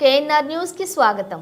KNR న్యూస్కి స్వాగతం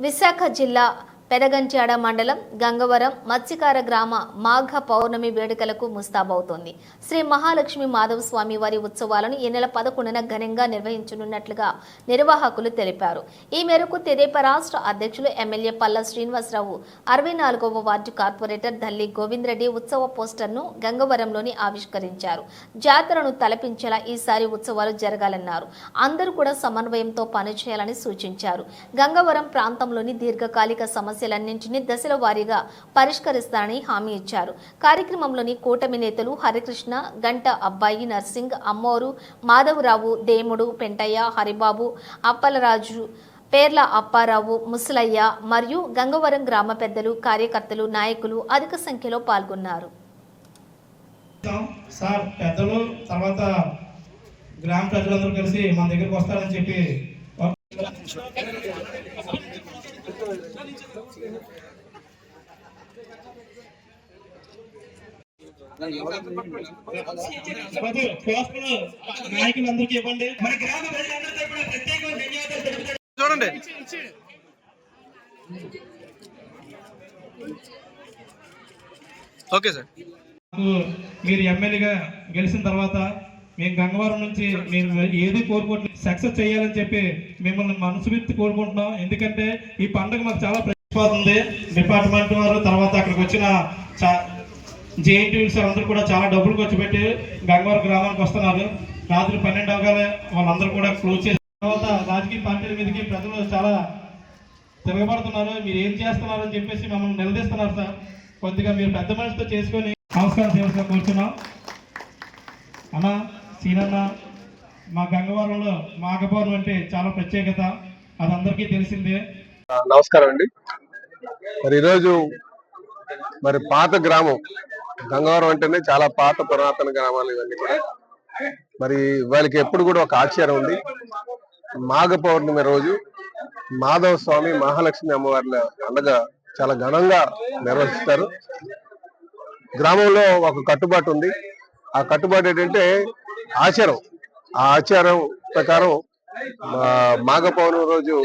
విశాఖ జిల్లా పెదగంచాడ మండలం గంగవరం మత్స్యకార గ్రామ మాఘ పౌర్ణమి వేడుకలకు ముస్తాబవుతోంది. శ్రీ మహాలక్ష్మి మాధవ స్వామి వారి ఉత్సవాలను ఈ నెల పదకొండున ఘనంగా నిర్వహించనున్నట్లుగా నిర్వాహకులు తెలిపారు. ఈ మేరకు తెదేప రాష్ట్ర అధ్యక్షులు ఎమ్మెల్యే పల్ల శ్రీనివాసరావు అరవై నాలుగవ వార్డు కార్పొరేటర్ దల్లి గోవిందరెడ్డి ఉత్సవ పోస్టర్ను గంగవరంలోని ఆవిష్కరించారు. జాతరను తలపించేలా ఈసారి ఉత్సవాలు జరగాలన్నారు. అందరూ కూడా సమన్వయంతో పనిచేయాలని సూచించారు. గంగవరం ప్రాంతంలోని దీర్ఘకాలిక సమస్య సమస్యలన్నింటినీ దశల వారీగా పరిష్కరిస్తారని హామీ ఇచ్చారు. కార్యక్రమంలోని కూటమి నేతలు హరికృష్ణ గంట అబ్బాయి నర్సింగ్ అమ్మోరు మాధవరావు దేముడు పెంటయ్య హరిబాబు అప్పలరాజు పేర్ల అప్పారావు ముసలయ్య మరియు గంగవరం గ్రామ పెద్దలు కార్యకర్తలు నాయకులు అధిక సంఖ్యలో పాల్గొన్నారు. సార్ పెద్దలు తర్వాత గ్రామ ప్రజలందరూ కలిసి మన దగ్గరికి వస్తారని చెప్పి నాయకులందరికీ ఇవ్వండి మన గ్రామ కూడా ప్రత్యేకంగా ధన్యవాదాలు చూడండి. Okay sir. నాకు మీరు ఎమ్మెల్యేగా గెలిచిన తర్వాత మేము గంగవరం నుంచి మీరు ఏది కోరుకోవట్లేదు సక్సెస్ చేయాలని చెప్పి మిమ్మల్ని మనసు విత్తి కోరుకుంటున్నాం. ఎందుకంటే ఈ పండుగ మాకు చాలా ప్రతిపోతుంది డిపార్ట్మెంట్ వారు తర్వాత అక్కడికి వచ్చిన జేఎన్టీసీ అందరూ కూడా చాలా డబ్బులు ఖర్చు పెట్టి గంగవరం గ్రామానికి వస్తున్నారు. రాత్రి పన్నెండు అవగానే వాళ్ళందరూ కూడా క్లోజ్ చేసిన తర్వాత రాజకీయ పార్టీల మీదకి ప్రజలు చాలా తిరగబడుతున్నారు. మీరు ఏం చేస్తున్నారు అని చెప్పేసి మమ్మల్ని నిలదీస్తున్నారు సార్. కొద్దిగా మీరు పెద్ద మనిషితో చేసుకొని నమస్కారం సేవగా కూర్చున్నాం. అన్న సీనన్న మా గంగవరంలో మాఘపౌర్ణం అంటే చాలా ప్రత్యేకత. అది అందరికీ తెలిసిందే. నమస్కారం అండి. మరి ఈరోజు మరి పాత గ్రామం గంగవరం అంటేనే చాలా పాత పురాతన గ్రామాలు ఇవన్నీ కూడా. మరి వాళ్ళకి ఎప్పుడు కూడా ఒక ఆచారం ఉంది. మాఘ పౌర్ణమి రోజు మాధవ స్వామి మహాలక్ష్మి అమ్మవార్ల పండుగ చాలా ఘనంగా నిర్వహిస్తారు. గ్రామంలో ఒక కట్టుబాటు ఉంది. ఆ కట్టుబాటు ఏంటంటే ఆచారం. ఆ ఆచారం ప్రకారం మాఘ పౌర్ణమి రోజు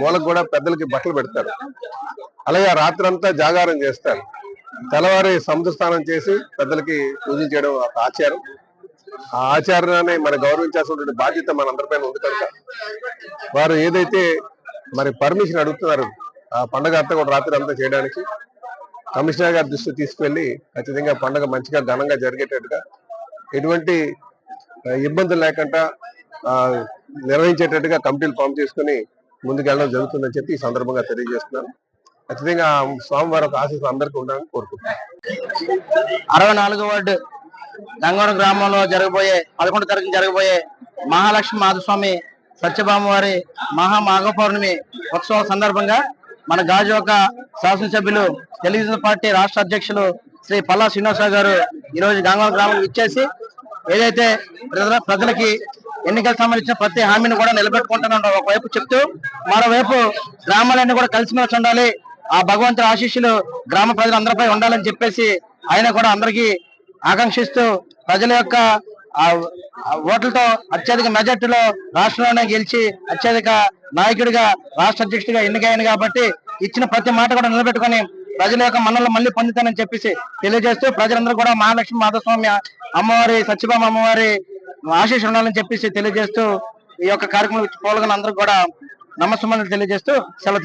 మూలకు కూడా పెద్దలకి బట్టలు పెడతారు. అలాగే ఆ రాత్రంతా జాగారం చేస్తారు. తెల్లవారి సముద్ర స్నానం చేసి పెద్దలకి పూజలు చేయడం ఒక ఆచారం. ఆ ఆచారాన్ని మనం గౌరవించాల్సినటువంటి బాధ్యత మన అందరిపైన ఉంది కనుక. వారు ఏదైతే మరి పర్మిషన్ అడుగుతున్నారు ఆ పండగ అంతా కూడా రాత్రి అంతా చేయడానికి కమిషనర్ గారి దృష్టి తీసుకువెళ్ళి ఖచ్చితంగా పండగ మంచిగా ఘనంగా జరిగేటట్టుగా ఎటువంటి ఇబ్బందులు లేకుండా నిర్వహించేటట్టుగా కమిటీలు ఫామ్ చేసుకుని ముందుకెళ్ళడం జరుగుతుందని చెప్పి ఈ సందర్భంగా తెలియజేస్తున్నాను. ఖచ్చితంగా స్వామివారి ఒక ఆశీస్సు అందరికీ ఉండాలని కోరుకుంటున్నాను. అరవై నాలుగో వార్డు గంగవరం గ్రామంలో జరగబోయే పదకొండు తరగతి జరగబోయే మహాలక్ష్మి మాధస్వామి సత్యభామ వారి మహా మాఘపౌర్ణమి ఉత్సవం సందర్భంగా మన గాజువాక శాసనసభ్యులు తెలుగుదేశం పార్టీ రాష్ట్ర అధ్యక్షులు శ్రీ పల్లా శ్రీనివాసరావు గారు ఈరోజు గంగవరం గ్రామం ఇచ్చేసి ఏదైతే ప్రజల ప్రజలకి ఎన్నికలకు సంబంధించిన ప్రతి హామీని కూడా నిలబెట్టుకుంటున్నాం ఒకవైపు చెప్తూ మరోవైపు గ్రామాలన్నీ కూడా కలిసిమెలిసి ఉండాలి. ఆ భగవంతుడి ఆశీస్సులు గ్రామ ప్రజలందరిపై ఉండాలని చెప్పేసి ఆయన కూడా అందరికీ ఆకాంక్షిస్తూ ప్రజల యొక్క ఓట్లతో అత్యధిక మెజార్టీలో రాష్ట్రంలోనే గెలిచి అత్యధిక నాయకుడిగా రాష్ట్ర అధ్యక్షుడిగా ఎన్నికయ్యాను కాబట్టి ఇచ్చిన ప్రతి మాట కూడా నిలబెట్టుకొని ప్రజల యొక్క మనల్ని మళ్ళీ పొందుతానని చెప్పేసి తెలియజేస్తూ ప్రజలందరూ కూడా మహాలక్ష్మి మాధస్వామి అమ్మవారి సత్యభామ అమ్మవారి ఆశీస్సు ఉండాలని చెప్పేసి తెలియజేస్తూ ఈ యొక్క కార్యక్రమం పాల్గొన్న అందరూ కూడా నమస్సుమని తెలియజేస్తూ సెలవు